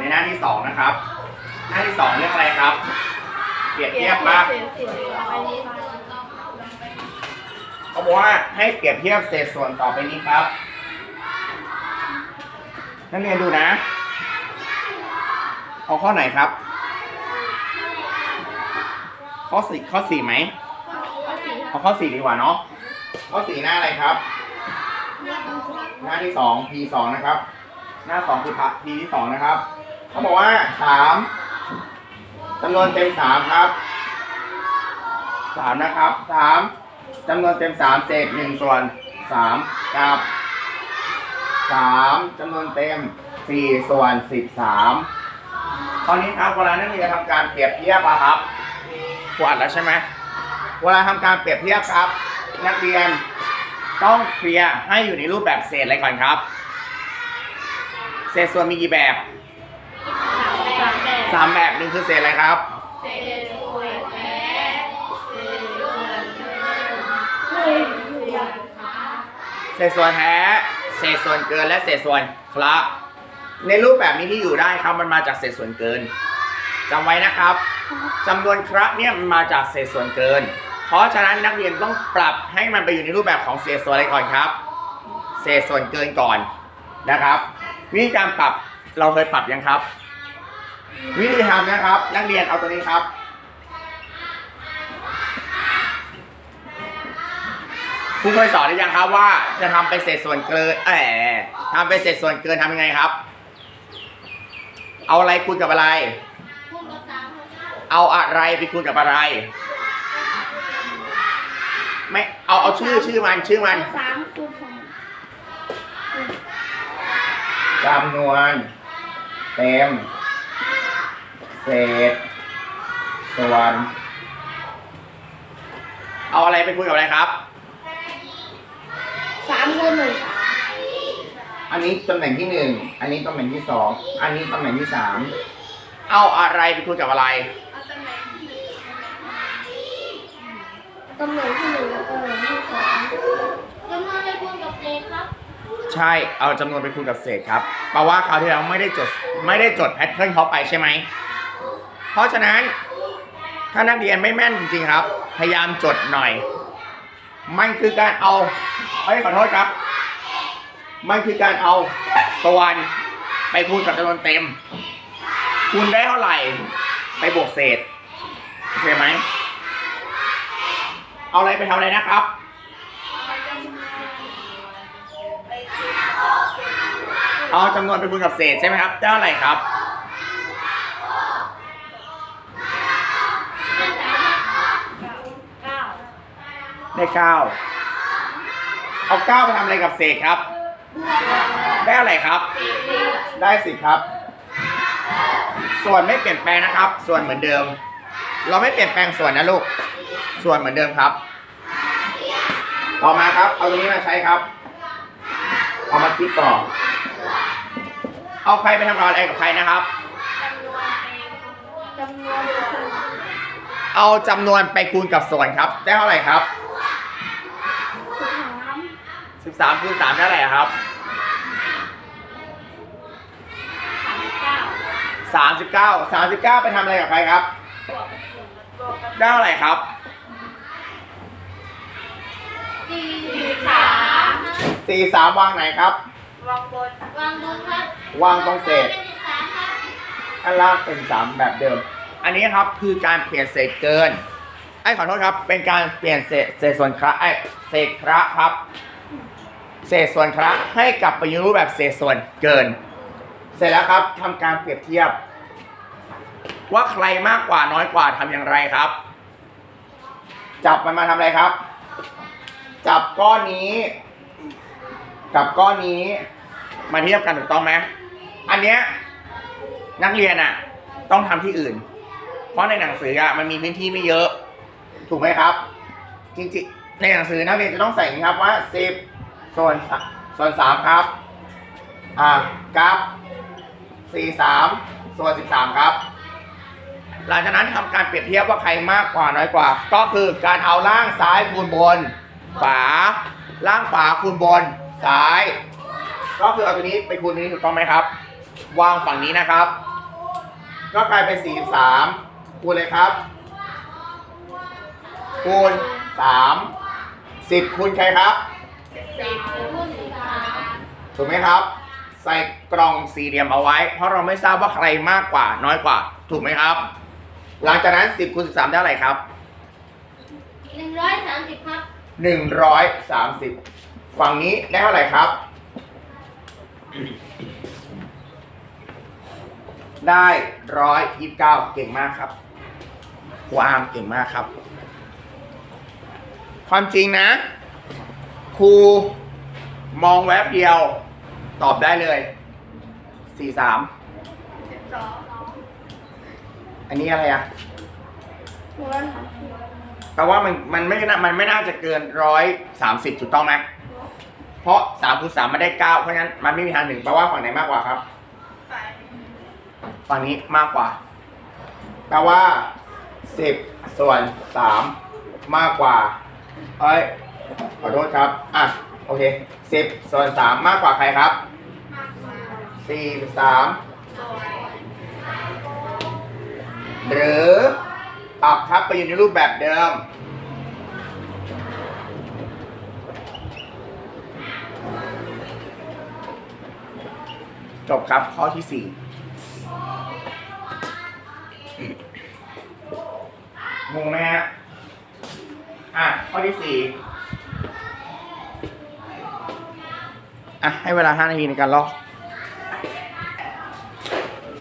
ในหน้าที่สองนะครับ หน้าที่สองเรื่องอะไรครับ เปรียบเทียบปะเศษส่วนต่อไปนี้เขาบอกว่าให้เปรียบเทียบเศษส่วนต่อไปนี้ครับ นักเรียนดูนะ เอาข้อไหนครับ ข้อสี่ข้อสี่ไหมข้อสี่ครับเอาข้อสี่ดีกว่าเนาะ ข้อสี่หน้าอะไรครับ หน้าที่สอง P สองนะครับ หน้าสองคือ P ที่สองนะครับ เขาบอกว่าสามจำนวนเต็มสามครับสามนะครับสามจำนวนเต็มสามเศษหนึ่งส่วนสามกับสามจำนวนเต็มสี่ส่วนสิบสามตอนนี้ครับเวลานักเรียนทำการเปรียบเทียบอะครับครูอัดแล้วใช่ไหมเวลาทำการเปรียบเทียบครับ นักเรียนต้องเคลียร์ให้อยู่ในรูปแบบเศษอะไรก่อนครับ เศษส่วนมีกี่แบบ สามแบบหนึ่งคือเศษอะไรครับ เศษส่วนแท้เศษส่วนเกินเศษส่วนเศษส่วนแท้เศษส่วนเกินและเศษส่วนคละในรูปแบบนี้ที่อยู่ได้ครับมันมาจากเศษส่วนเกินจำไว้นะครับจำนวนคระเนี่ยมันมาจากเศษส่วนเกิน เพราะฉะนั้นนักเรียนต้องปรับให้มันไปอยู่ในรูปแบบของเศษส่วนอะไรก่อนครับ เศษส่วนเกินก่อนนะครับวิธีการปรับเราเคยปรับยังครับ วิธีทำนะครับ นักเรียนเอาตัวนี้ครับครูเคยสอนหรือยังครับว่าจะทำเป็นเศษส่วนเกิน เออทำเป็นเศษส่วนเกินทำยังไงครับ เอาอะไรคูณกับอะไร เอาอะไรไปคูณกับอะไร ไม่เอาเอาชื่อชื่อมันชื่อมันสามคูณสองจำนวนเต็ม เศษ ส่วน เอาอะไรไปคูณกับอะไรครับ สามคูณหนึ่งสามอันนี้ตำแหน่งที่หนึ่ง อันนี้ตำแหน่งที่สอง อันนี้ตำแหน่งที่สาม เอาอะไรไปคูณกับอะไรตำแหน่งที่หนึ่งและตำแหน่งที่สองจำนวนในคูณกับเศษครับ ใช่ เอาจำนวนไปคูณกับเศษครับแปลว่าคราวที่แล้วไม่ได้จด ไม่ได้จดแพทเทิร์นเขาไปใช่ไหม เพราะฉะนั้นถ้านักเรียนไม่แม่นจริงๆครับ พยายามจดหน่อย มันคือการเอาเอ้ยขอโทษครับ มันคือการเอาส่วนไปคูณกับจำนวนเต็ม คูณได้เท่าไหร่ ไปบวกเศษโอเคไหม เอาอะไรไปทำอะไรนะครับเอาจำนวนไปคูณกับเศษใช่ไหมครับได้เท่าไหร่ครับ เก้า ได้เก้าเอาเก้าไปทำอะไรกับเศษครับ ได้อะไรครับ ได้สิครับ ส่วนไม่เปลี่ยนแปลงนะครับ ส่วนเหมือนเดิม เราไม่เปลี่ยนแปลงส่วนนะลูก ส่วนเหมือนเดิมครับ ต่อมาครับ เอาตรงนี้มาใช้ครับ เอามาคิดต่อ เอาใครไปทำอะไรกับใครนะครับเอาจำนวนไปคูณกับส่วนครับ ได้เท่าไหร่ครับ สิบสามคูณ3ได้เท่าไหร่ครับสามสิบเก้า39 39ไปทำอะไรกับใครครับบวกกับศูนย์บวกกับได้เท่าไหร่ครับสี่สิบสามวางไหนครับวางบนวางบนครับวางตรงเศษอันล่างเป็น3แบบเดิม อันนี้ครับคือการเปลี่ยนเศษเกินไอ้ขอโทษครับ เป็นการเปลี่ยนเศษเศษส่วนคระไอ้เศษคระครับ เศษส่วนคระให้กลับไปอยู่รูปแบบเศษส่วนเกิน เสร็จแล้วครับทำการเปรียบเทียบ ว่าใครมากกว่าน้อยกว่าทำอย่างไรครับ จับมันมาทำอะไรครับ จับก้อนนี้ กับก้อนนี้ มาเทียบกันถูกต้องไหมอันเนี้ยนักเรียนอะ ต้องทำที่อื่น เพราะในหนังสืออะมันมีพื้นที่ไม่เยอะ ถูกไหมครับ จริงๆในหนังสือนักเรียนจะต้องใส่นะครับว่าสิบ ส่วนส่วนสามครับ อ่ากับสี่สามส่วนสิบสามครับ หลังจากนั้นทำการเปรียบเทียบว่าใครมากกว่าน้อยกว่า ก็คือการเอาล่างซ้ายคูณบนฝาล่างขวาคูณบนซ้าย ก็คือเอาตัวนี้ไปคูณนี้ถูกต้องไหมครับ วางฝั่งนี้นะครับ ก็กลายเป็นสี่สามคูณเลยครับคูณสามสิบคูณใครครับ ถูกไหมครับ ใส่กล่องสี่เหลี่ยมเอาไว้ เพราะเราไม่ทราบว่าใครมากกว่า น้อยกว่า ถูกไหมครับ หลังจากนั้น10คูณ13ได้อะไรครับหนึ่งร้อยสามสิบครับ130ฝั่งนี้ได้เท่าไหร่ครับ ได้ร้อยยี่สิบเก้าเก่งมากครับครูอาร์มเก่งมากครับ ความจริงนะ ครูมองแวบเดียว ตอบได้เลยสี่สามสิบสองอันนี้อะไรอะคูณสามสิบแปลว่ามันมันไม่น่ามันไม่น่าจะเกินร้อยสามสิบถูกต้องไหมเพราะสามคูณสามมันได้เก้าเพราะฉะนั้นมันไม่มีทางหนึ่งแปลว่าฝั่งไหนมากกว่าครับแปดฝั่งนี้มากกว่า แปลว่าสิบส่วนสามมากกว่า เอ้ย ขอโทษครับ อะ โอเคสิบส่วนสามมากกว่าใครครับสี่สามหรือปรับครับไปอยู่ในรูปแบบเดิม จบครับข้อที่สี่งงไหมฮะ อะ ข้อที่สี่ อะให้เวลาห้านาทีในการลอก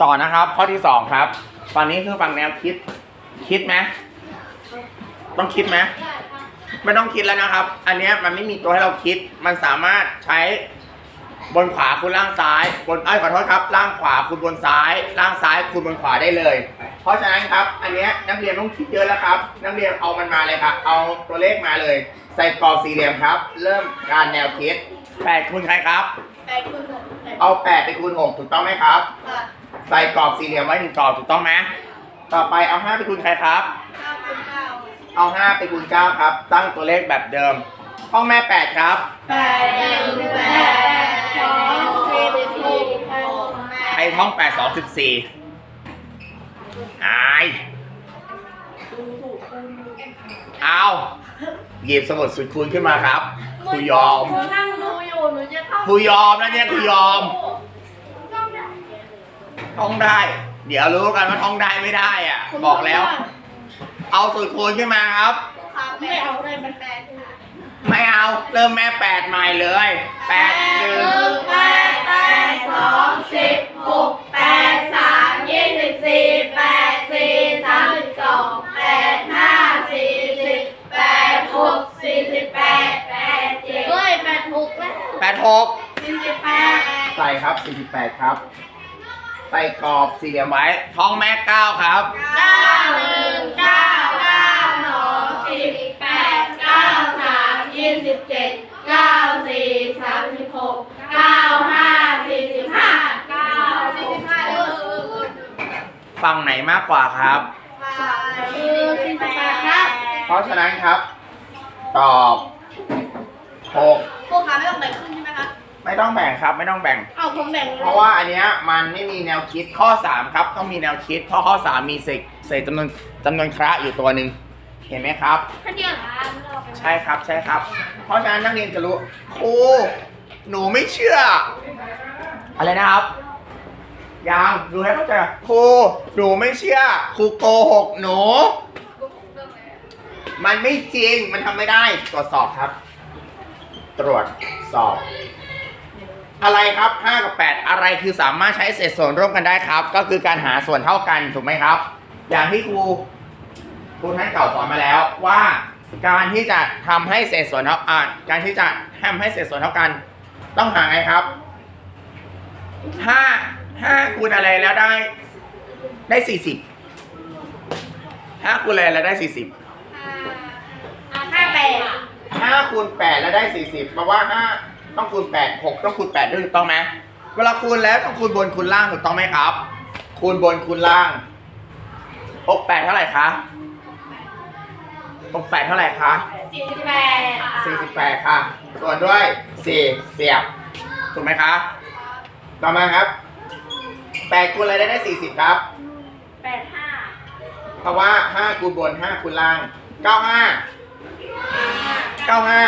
ต่อนะครับ ข้อที่สองครับ ฝั่งนี้คือฝั่งแนวคิด คิดไหมต้องคิดไหมไม่ต้องคิดแล้วนะครับ อันนี้มันไม่มีตัวให้เราคิด มันสามารถใช้ บนขวาคูณล่างซ้าย บนเอ้ยขอโทษครับ ล่างขวาคูณบนซ้าย ล่างซ้ายคูณบนขวาได้เลย เพราะฉะนั้นครับ อันเนี้ยนักเรียนต้องคิดเยอะแล้วครับ นักเรียนเอามันมาเลยครับ เอาตัวเลขมาเลย ใส่กรอบสี่เหลี่ยมครับ เริ่มการแนวคิดแปดคูณใครครับ แปดคูณหกแปดเอาแปดไปคูณหกถูกต้องไหมครับ ค่ะใส่กรอบสี่เหลี่ยมไว้หนึ่งกรอบถูกต้องไหมต่อไปเอาห้าไปคูณใครครับ เก้าคูณเก้าเอาห้าไปคูณเก้าครับ ตั้งตัวเลขแบบเดิม ห้องแม่แปดครับแปดหนึ่งแปดสองสิบหกหกแปใครดท้องแปดสองสิบสี่อายเอาหยิบสมุดสุดคูณขึ้นมาครับครูยอม หนูนั่งดูอยู่หนูจะเข้าครูยอมแล้วเนี่ยครูยอม ท่องได้ เดี๋ยวรู้กันว่าท่องได้ไม่ได้อะ บอกแล้ว เอาสูตรคูณขึ้นมาครับ ไม่เอาเลยมันแปดค่ะ ไม่เอา เริ่มแม่แปดใหม่เลยแปดหนึ่งแปดแปดสองสิบหกแปดสามยี่สิบสี่แปดสี่สามสิบสองแปดห้าสี่สิบแปดหกสี่สิบแปดแปดเจ็ดเฮ้ยแปดหกแล้วแปดหกสี่สิบแปดใส่ครับ48ครับ ใส่กรอบสี่เหลี่ยมไว้ท้องแม่เก้าครับเก้าหนึ่งเก้าเก้าสองสิบแปดเก้าสาม ยี่สิบเจ็ดเก้าสี่สามสิบหกเก้าห้าสี่สิบห้าเก้าสี่สิบห้าเออเออเออฝั่งไหนมากกว่าครับคือสี่สิบแปดครับเพราะฉะนั้นครับ ตอบ6พวกค้าไม่ต้องแบ่งครึ่งใช่ไหมคะไม่ต้องแบ่งครับ ไม่ต้องแบ่ง เอาผมแบ่งเพราะว่าอันเนี้ยมันไม่มีแนวคิดข้อ 3 ครับ ต้องมีแนวคิด เพราะข้อ 3 มีเศษเศษจำนวนจำนวนคระอยู่ตัวหนึ่ง เห็นไหมครับแค่เดียวเหรอคะใช่ครับใช่ครับ เพราะฉะนั้นนักเรียนจะรู้ครูหนูไม่เชื่อ อะไรนะครับยังดูให้เข้าใจครูหนูไม่เชื่อครูโกหกหนูมันไม่จริง มันทำไม่ได้ ตรวจสอบครับ ตรวจสอบ อะไรครับ 5 กับ 8 อะไรคือสามารถใช้เศษส่วนร่วมกันได้ครับ ก็คือการหาส่วนเท่ากัน ถูกไหมครับ อย่างที่ครู ครูท่านเก่าสอนมาแล้วว่า การที่จะทำให้เศษส่วนเท่าอ่าการที่จะทำให้เศษส่วนเท่ากัน ต้องหาไงครับห้าห้าคูณอะไรแล้วได้ ได้สี่สิบห้าคูณอะไรแล้วได้สี่สิบห้าแปดห้าคูณแปดแล้วได้สี่สิบแปลว่าห้าต้องคูณแปดหกต้องคูณแปดด้วยถูกต้องไหมเวลาคูณแล้วต้องคูณบนคูณล่างถูกต้องไหมครับ คูณบนคูณล่างหกแปดเท่าไหร่คะ หกแปดเท่าไหร่คะสี่สิบแปดสี่สิบแปดค่ะ ส่วนด้วยสี่เสียบ ถูกไหมคะ ต่อมาครับแปดคูณอะไรได้ได้สี่สิบครับแปดห้าเพราะว่าห้าคูณบนห้าคูณล่างเก้าห้าเก้าห้า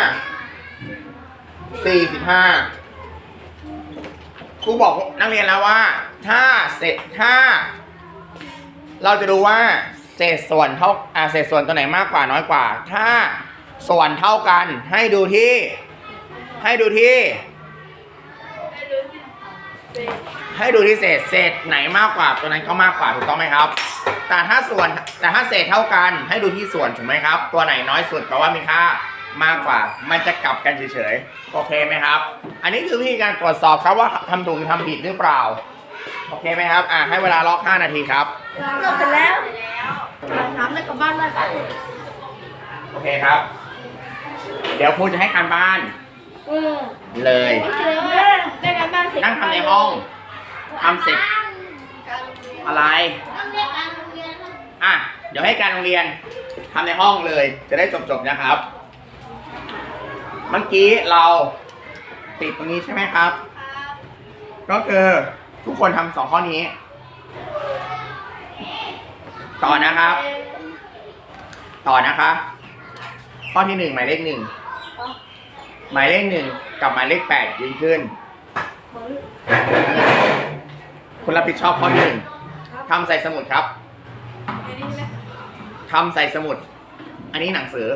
สี่สิบห้าครูบอกนักเรียนแล้วว่า ถ้าเศษถ้า เราจะดูว่าเศษส่วนเท่าอ่าเศษส่วนตัวไหนมากกว่าน้อยกว่า ถ้าส่วนเท่ากันให้ดูที่ ให้ดูที่ ให้ดูที่เศษเศษไหนมากกว่าตัวนั้นก็มากกว่าถูกต้องไหมครับ แต่ถ้าส่วนแต่ถ้าเศษเท่ากันให้ดูที่ส่วนถูกไหมครับ ตัวไหนน้อยสุดแปลว่ามีค่ามากกว่า มันจะกลับกันเฉยๆ โอเคไหมครับ อันนี้คือวิธีการตรวจสอบครับว่าทำถูกหรือทำผิดหรือเปล่า โอเคไหมครับอ่าให้เวลาล็อก5นาทีครับเกือบเสร็จแล้วน้ำได้กลับบ้านได้ค่ะโอเคครับ เดี๋ยวครูจะให้การบ้านอืมเลย เจอได้กันบ้านเสร็จนั่งทำในห้องทำเสร็จอะไรอะเดี๋ยวให้การโรงเรียนทำในห้องเลย จะได้จบๆนะครับ เมื่อกี้เราติดตรงนี้ใช่ไหมครับ ก็คือ ทุกคนทำสองข้อนี้ ต่อนะครับ ต่อนะคะ ข้อที่หนึ่งหมายเลขหนึ่งหมายเลขหนึ่งกับหมายเลขแปดยืนขึ้น คุณรับผิดชอบข้อที่หนึ่งทำใส่สมุดครับทำใส่สมุด อันนี้หนังสือ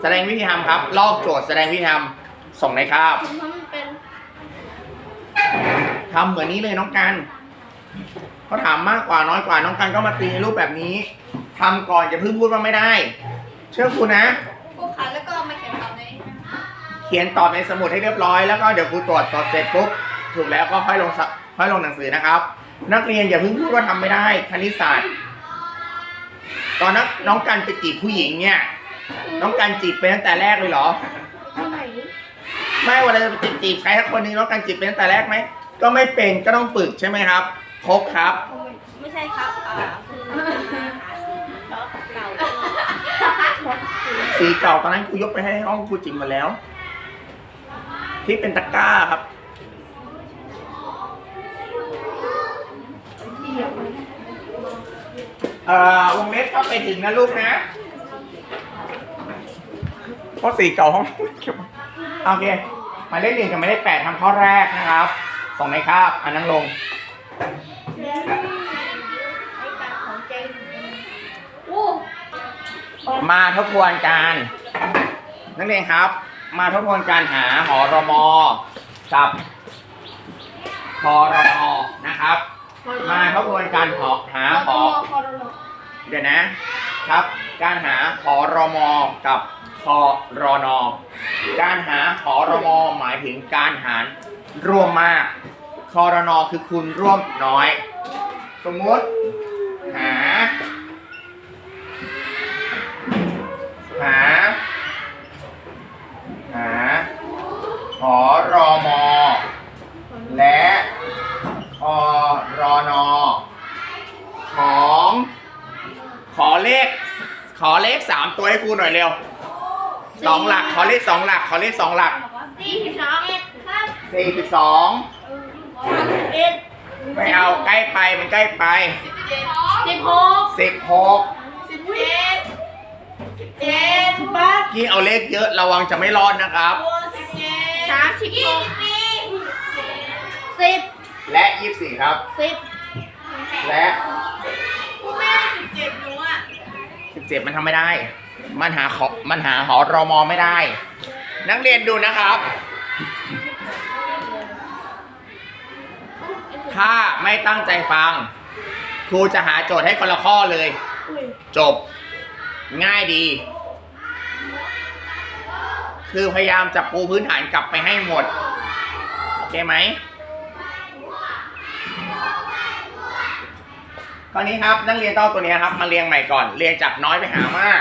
แสดงวิธีทำครับ ลอกโจทย์แสดงวิธีทำส่งในคาบผม ทำมันเป็นทำเหมือนนี้เลยน้องกันเขาถามมากกว่าน้อยกว่าน้องกันก็มาตีในรูปแบบนี้ทำก่อนอย่าเพิ่งพูดว่าไม่ได้ เชื่อครูนะพวกขันแล้วก็มาเขียนตอบในเขียนตอบในสมุดให้เรียบร้อยแล้วก็เดี๋ยวครูตรวจตรวจเสร็จปุ๊บถูกแล้วก็ค่อยลงสค่อยลงหนังสือนะครับ นักเรียนอย่าเพิ่งพูดว่าทำไม่ได้คณิตศาสตร์ ตอนนั้นน้องกันไปจีบผู้หญิงเนี่ย น้องกันจีบไปตั้งแต่แรกเลยเหรอทำไมไม่เวลาจะไปจีบใครสักคนหนึงน้องกันจีบไปตั้งแต่แรกไหม ก็ไม่เป็นก็ต้องฝึกใช่ไหมครับครบครับ ไม่ใช่ครับอ่าคือหาสีเก่าสีเก่าตอนนั้นครูยกไปให้ห้องครูจิ๋มหมาแล้ว ที่เป็นตะกร้าครับ เอ่อวงเล็บก็ไปถึงนะลูกนะเพราะสีเก่าห้องโอเคหมายเลขหนึ่งกับหมายเลขแปดทำข้อแรกนะครับ ส่งในคาบอันนั้นลง มาทบทวนการนักเรียนครับ มาทบทวนการหาหอรมอกับคอรมอนะครับ มาทบทวนการหอหาหอเดี๋ยวนะครับ การหาหอรมอกับคอรอนอการหาหอรมอหมายถึงการหาร ร่วมมากคอรนอคือคุณร่วมน้อย สมมุติ หา หา หาหอรอมอ และอรอนอของ ขอเลข ขอเลขสามตัวให้ครูหน่อยเร็วสองหลัก ขอเลขสองหลัก ขอเลขสองหลัก สี่สอง สี่สิบสองสามสิบเอ็ดไม่เอาใกล้ไปมันใกล้ไปสิบหกสิบหกสิบเจ็ดสิบเจ็ดสิบแปดยิ่งเอาเลขเยอะระวังจะไม่รอดนะครับสิบเจ็ดสามสิบหกสิบและยี่สิบสี่ครับสิบและคุณแม่สิบเจ็ดหนูอะสิบเจ็ดมันทำไม่ได้ มันหาขอมันหาหอรอมอไม่ได้ นักเรียนดูนะครับ ถ้าไม่ตั้งใจฟัง ครูจะหาโจทย์ให้คนละข้อเลยจบ ง่ายดี คือพยายามจับปูพื้นฐานกลับไปให้หมด โอเคไหมตอนนี้ครับนักเรียนต้องเอาตัวนี้ครับมาเรียงใหม่ก่อน เรียงจากน้อยไปหามาก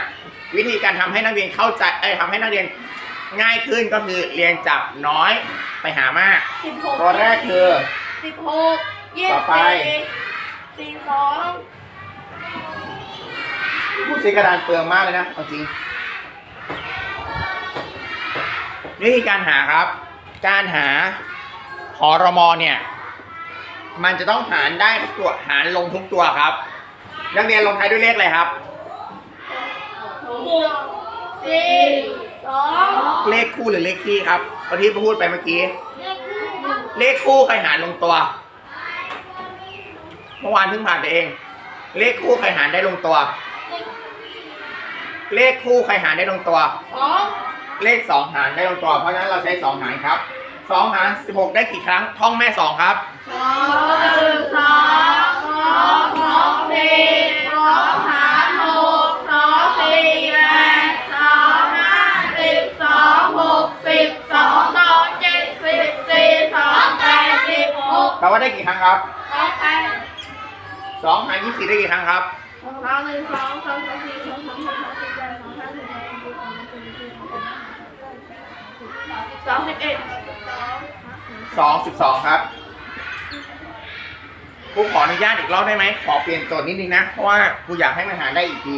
วิธีการทำให้นักเรียนเข้าใจเอ้ยทำให้นักเรียนง่ายขึ้นก็คือเรียงจากน้อยไปหามาก สิบหกตัวแรกคือ สิบหกยี่ต่สิอบไปสี่สี่สองผู้ซื้อกระดานเปลืองมากเลยนะเอาจริงวิธีการหาครับ การหาหอรมอเนี่ย มันจะต้องหารได้ทุกตัวหารลงทุกตัวครับ นักเรียนลงท้ายด้วยเลขอะไรครับ หกสี่สองเลขคู่หรือเลขคี่ครับตอนที่พูดไปเมื่อกี้ เลขคู่เลขคู่ใครหารลงตัว เมื่อวานเพิ่งผ่านไปเอง เลขคู่ใครหารได้ลงตัว เลขคู่ใครหารได้ลงตัว สองเลขสองหารได้ลงตัว เพราะฉะนั้นเราใช้สองหารครับสองหารสิบหกได้กี่ครั้ง ท่องแม่สองครับ สองหนึ่งสองสองสองสี่สองสา แปลว่าได้กี่ครั้งครับสองแปดสองหารยี่สิบได้กี่ครั้งครับสองหนึ่งสองสองสองสี่สองสามสี่สองสี่แปดสองห้าสิบหกสิบสองสิบสี่สิบห้าสิบสองสิบเอ็ดสองสิบสองครับครูขออนุญาตอีกรอบได้ไหมขอเปลี่ยนโจทย์นิดนึงนะ เพราะว่าครูอยากให้มันหารได้อีกที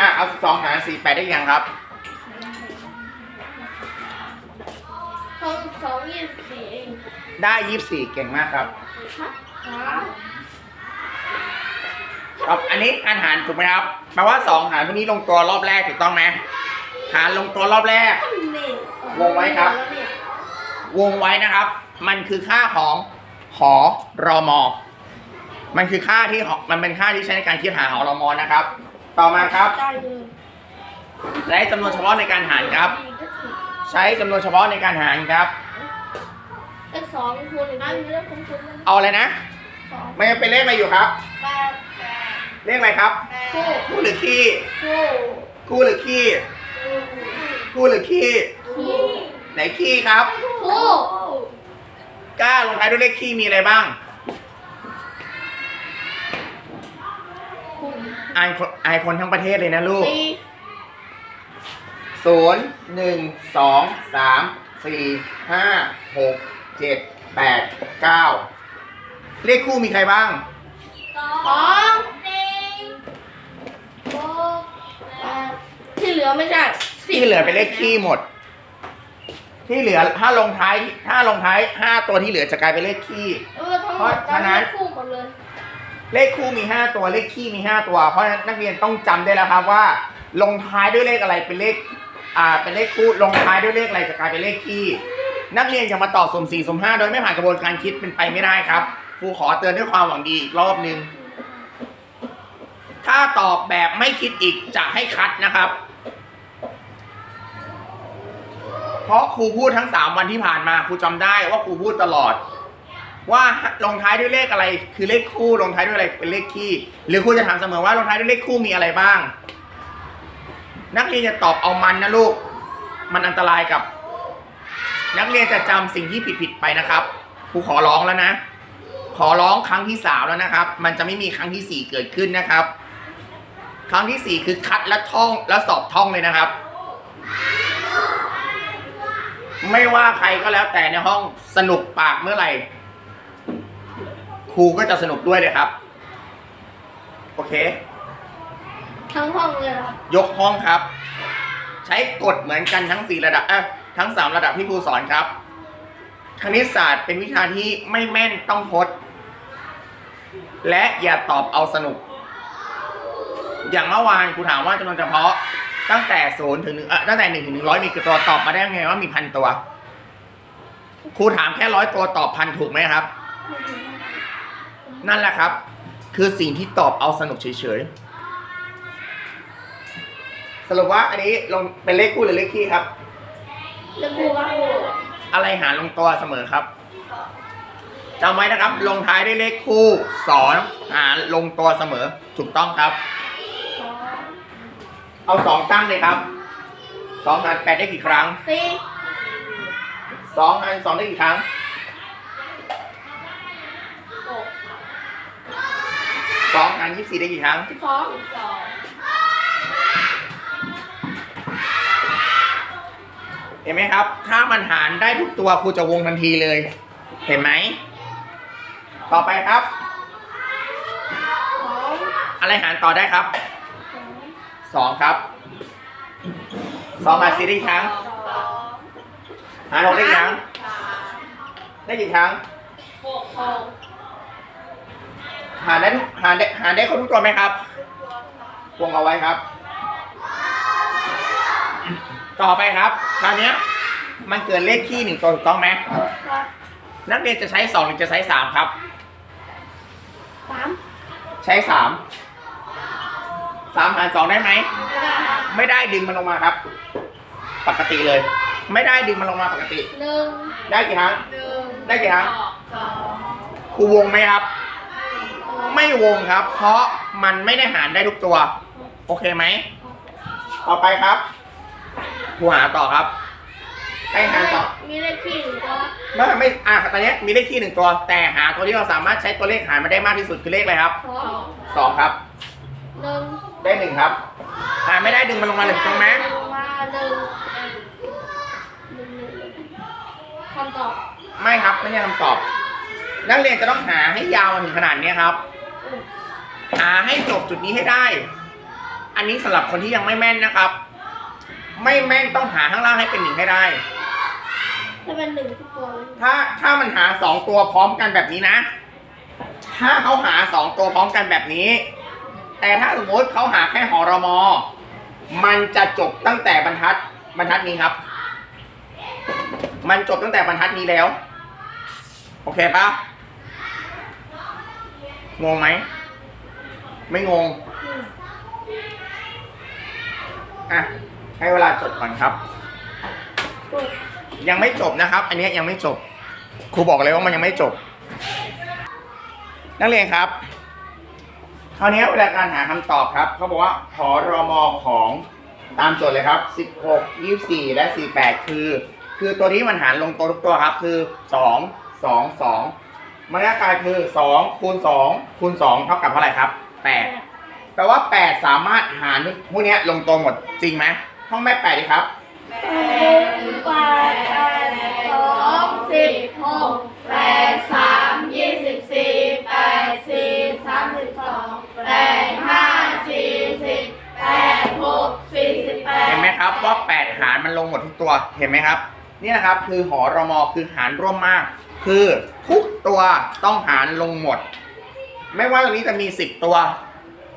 อะเอาสองหารสี่แปดได้ยังครับ สองสองยี่สิบสี่เองได้ยี่สิบสี่เก่งมากครับฮะครับอันนี้การหารถูกไหมครับแปลว่าสองหารพวกนี้ลงตัวรอบแรกถูกต้องไหมหารลงตัวรอบแรก วงไว้ครับ วงไว้นะครับ มันคือค่าของหอรอมอมันคือค่าที่หอมันเป็นค่าที่ใช้ในการคิดหาหอรอมอนะครับ ต่อมาครับ ได้เลยใช้จำนวนเฉพาะในการหารครับ ใช้จำนวนเฉพาะในการหารครับ เลขสองคูณหรือได้เลขคูณคูณมันเอาอะไรนะสองมันยังเป็นเลขอะไรอยู่ครับแปดแปดเลขอะไรครับ คู่คู่หรือขี้คู่คู่หรือขี้คู่หรือขี้คู่ไหนขี้ครับ คู่กล้าลงท้ายด้วยเลขขี้มีอะไรบ้าง อายคนอายคนทั้งประเทศเลยนะลูกสี่ศูนย์หนึ่งสองสามสี่ห้าหกเจ็ดแปดเก้าเลขคู่มีใครบ้าง สองสี่หกแปดที่เหลือไม่ใช่สิบที่เหลือเป็นเลขขี้หมด ที่เหลือถ้าลงท้ายถ้าลงท้ายห้าตัวที่เหลือจะกลายเป็นเลขขี้เออทั้งหมดเพราะฉะนั้นได้คู่หมดเลย เลขคู่มีห้าตัวเลขขี้มีห้าตัว เพราะฉะนั้นนักเรียนต้องจำได้แล้วครับว่า ลงท้ายด้วยเลขอะไรเป็นเลขอ่าเป็นเลขคู่ลงท้ายด้วยเลขอะไรจะกลายเป็นเลขขี้นักเรียนจะมาตอบสมสี่สมห้าโดยไม่ผ่านกระบวนการคิดเป็นไปไม่ได้ครับครูขอเตือนด้วยความหวังดีอีกรอบหนึ่งถ้าตอบแบบไม่คิดอีกจะให้คัดนะครับ เพราะครูพูดทั้งสามวันที่ผ่านมาครูจำได้ว่าครูพูดตลอด ว่าลงท้ายด้วยเลขอะไร คือเลขคู่ลงท้ายด้วยอะไรเป็นเลขคี่ หรือครูจะถามเสมอว่าลงท้ายด้วยเลขคู่มีอะไรบ้าง นักเรียนจะตอบเอามันนะลูก มันอันตรายกับ นักเรียนจะจำสิ่งที่ผิดๆไปนะครับครูขอร้องแล้วนะ ขอร้องครั้งที่สามแล้วนะครับ มันจะไม่มีครั้งที่สี่เกิดขึ้นนะครับ ครั้งที่สี่คือคัดและท่องและสอบท่องเลยนะครับไม่ว่าใครก็แล้วแต่ในห้องสนุกปากเมื่อไหร่ ครูก็จะสนุกด้วยเลยครับ โอเค ทั้งห้องเลยเหรอยกห้องครับ ใช้กฎเหมือนกันทั้งสี่ระดับเอ้ยทั้งสามระดับที่ครูสอนครับ คณิตศาสตร์เป็นวิชาที่ไม่แม่นต้องทด และอย่าตอบเอาสนุก อย่างเมื่อวานครูถามว่าจำนวนเฉพาะตั้งแต่ศูนย์ถึงหนึ่งเออตั้งแต่หนึ่งถึงหนึ่งร้อยมีกี่ตัวตอบมาได้ไงว่ามีพันตัว ครูถามแค่ร้อยตัวตอบพันถูกไหมครับ นั่นแหละครับ คือสิ่งที่ตอบเอาสนุกเฉยๆ สรุปว่าอันนี้ลงเป็นเลขคู่หรือเลขคี่ครับ เลขคู่ครับอะไรหารลงตัวเสมอครับจำไว้นะครับ ลงท้ายด้วยเลขคู่สองหารลงตัวเสมอถูกต้องครับสองเอาสองตั้งเลยครับสองหารแปดได้กี่ครั้งสี่สองหารสองได้กี่ครั้ง สองหารยี่สิบสี่ได้กี่ครั้งสิบสองสิบสองเห็นไหมครับ ถ้ามันหารได้ทุกตัวครูจะวงทันทีเลย เห็นไหม ต่อไปครับ อะไรหารต่อได้ครับสองครับสองหารสี่ได้กี่ครั้งหารหกได้กี่ครั้ง ได้กี่ครั้งหกหก หารได้ทุกหารได้หารได้ครบทุกตัวไหมครับวงเอาไว้ครับ ต่อไปครับ คราวเนี้ยมันเกิดเลขคี่หนึ่งตัวถูกต้องไหมครับนักเรียนจะใช้สองหรือจะใช้สามครับสามใช้สามสามหารสองได้ไหมไม่ได้ครับไม่ได้ดึงมันลงมาครับ ปกติเลย ไม่ได้ดึงมันลงมาปกติหนึ่งได้กี่ครั้งหนึ่งได้กี่ครั้งสองครูวงไหมครับ ไม่วงครับ เพราะมันไม่ได้หารได้ทุกตัว โอเคไหม ต่อไปครับครูหาต่อครับให้หารสองมีเลขที่หนึ่งตัวไม่ไม่อะตอนนี้มีเลขที่หนึ่งตัว แต่หาตัวที่เราสามารถใช้ตัวเลขหารมาได้มากที่สุดคือเลขอะไรครับสองสองครับ หนึ่งได้หนึ่งครับหารไม่ได้ดึงมันลงมาเลยถูกต้องไหมลงมาหนึ่งหนึ่งหนึ่งคำตอบ ไม่ครับไม่ใช่คำตอบ นักเรียนจะต้องหาให้ยาวมาถึงขนาดนี้ครับ หาให้จบจุดนี้ให้ได้ อันนี้สำหรับคนที่ยังไม่แม่นนะครับ ไม่แม่นต้องหาข้างล่างให้เป็นหนึ่งให้ได้ถ้าเป็นหนึ่งทุกตัวเลยถ้าถ้ามันหาสองตัวพร้อมกันแบบนี้นะ ถ้าเขาหาสองตัวพร้อมกันแบบนี้ แต่ถ้าสมมติเขาหาแค่หอรมอ มันจะจบตั้งแต่บรรทัดบรรทัดนี้ครับ มันจบตั้งแต่บรรทัดนี้แล้ว โอเคปะงงไหม ไม่งง อะ ให้เวลาจดก่อนครับ ยังไม่จบนะครับ อันนี้ยังไม่จบ ครูบอกเลยว่ามันยังไม่จบ นักเรียนครับคราวนี้เวลาการหาคำตอบครับเขาบอกว่าหอรมอของตามโจทย์เลยครับ 16 24 และ 48 คือ คือตัวที่มันหารลงตัวทุกตัวครับ คือ 2 2 2มันก็กลายคือ 2 คูณ 2 คูณ 2 เท่ากับเท่าไหร่ครับ 8แปลว่า8สามารถหารพวกเนี้ยลงตัวหมดจริงไหมท่องแม่8ดีครับแปดแปดแปดสองสิบหกแปดสามยี่สิบสี่แปดสี่สามสิบสองแปดห้าสี่สิบแปดหกสี่สิบแปดเห็นไหมครับว่า8หารมันลงหมดทุกตัวเห็นไหมครับนี่นะครับคือหอรมอคือหารร่วมมาก คือทุกตัวต้องหารลงหมด ไม่ว่าตรงนี้จะมี10ตัว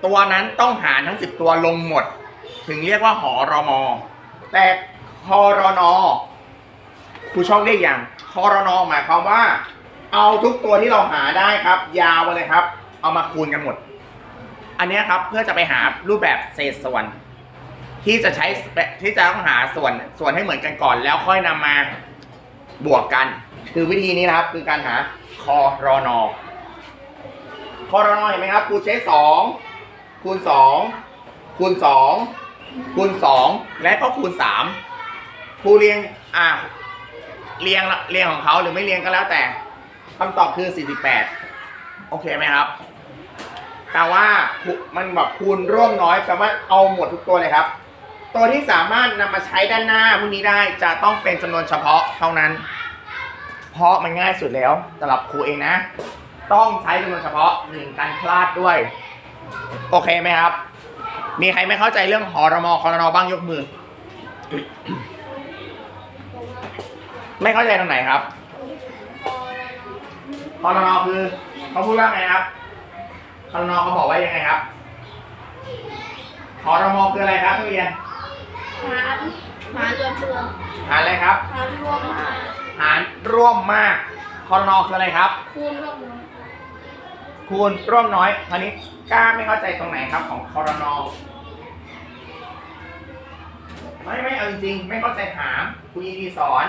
ตัวนั้นต้องหารทั้ง10ตัวลงหมด ถึงเรียกว่าหอรมอ แต่คอรอนอครูชอบเรียกอย่างคอรอนอหมายความว่า เอาทุกตัวที่เราหาได้ครับ ยาวไปเลยครับ เอามาคูณกันหมด อันนี้ครับเพื่อจะไปหารูปแบบเศษส่วน ที่จะใช้ที่จะต้องหาส่วนส่วนให้เหมือนกันก่อน แล้วค่อยนำมาบวกกัน คือวิธีนี้นะครับ คือการหาคอรอนอ คอรอนอเห็นไหมครับ ครูใช้สองคูณสองคูณสองคูณสองและก็คูณสามครูเรียงอ่าเรียงละเรียงของเขาหรือไม่เรียงก็แล้วแต่คำตอบคือ 48 โอเคไหมครับ แต่ว่ามันแบบคูณร่วมน้อยแปลว่าเอาหมดทุกตัวเลยครับ ตัวที่สามารถนำมาใช้ด้านหน้าพวกนี้ได้จะต้องเป็นจำนวนเฉพาะเท่านั้น เพราะมันง่ายสุดแล้วสำหรับครูเองนะ ต้องใช้จำนวนเฉพาะหนึ่งการพลาดด้วย โอเคไหมครับ มีใครไม่เข้าใจเรื่องหอรมอคอรนอบ้างยกมือ ไม่เข้าใจตรงไหนครับคอรนอคือเขาพูดว่าไงครับคอนอเขาบอกว่ายังไงครับคอรมอคืออะไรครับนักเรียนหารหารรวมรวมหารอะไรครับหารรวมหารหารร่วมมากคอรนอคืออะไรครับคูณรวมรวม คูณร่วมน้อยคราวนี้กล้าไม่เข้าใจตรงไหนครับของคอรนอไม่ไม่เอาจริงๆไม่เข้าใจถามครูยินดีสอน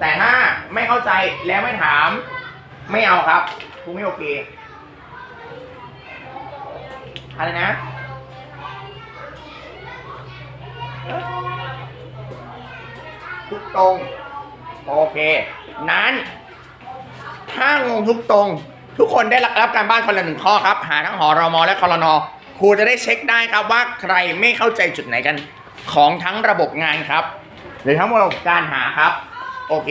แต่ถ้าไม่เข้าใจแล้วไม่ถาม ไม่เอาครับครูไม่โอเคอะไรนะทุกตรง โอเค นั้น ถ้างงทุกตรง ทุกคนได้รับการบ้านคนละหนึ่งข้อครับ หาทั้งหอรมอและคอรนอครูจะได้เช็คได้ครับว่าใครไม่เข้าใจจุดไหนกันของทั้งระบบงานครับหรือทั้งระบบการหาครับ โอเค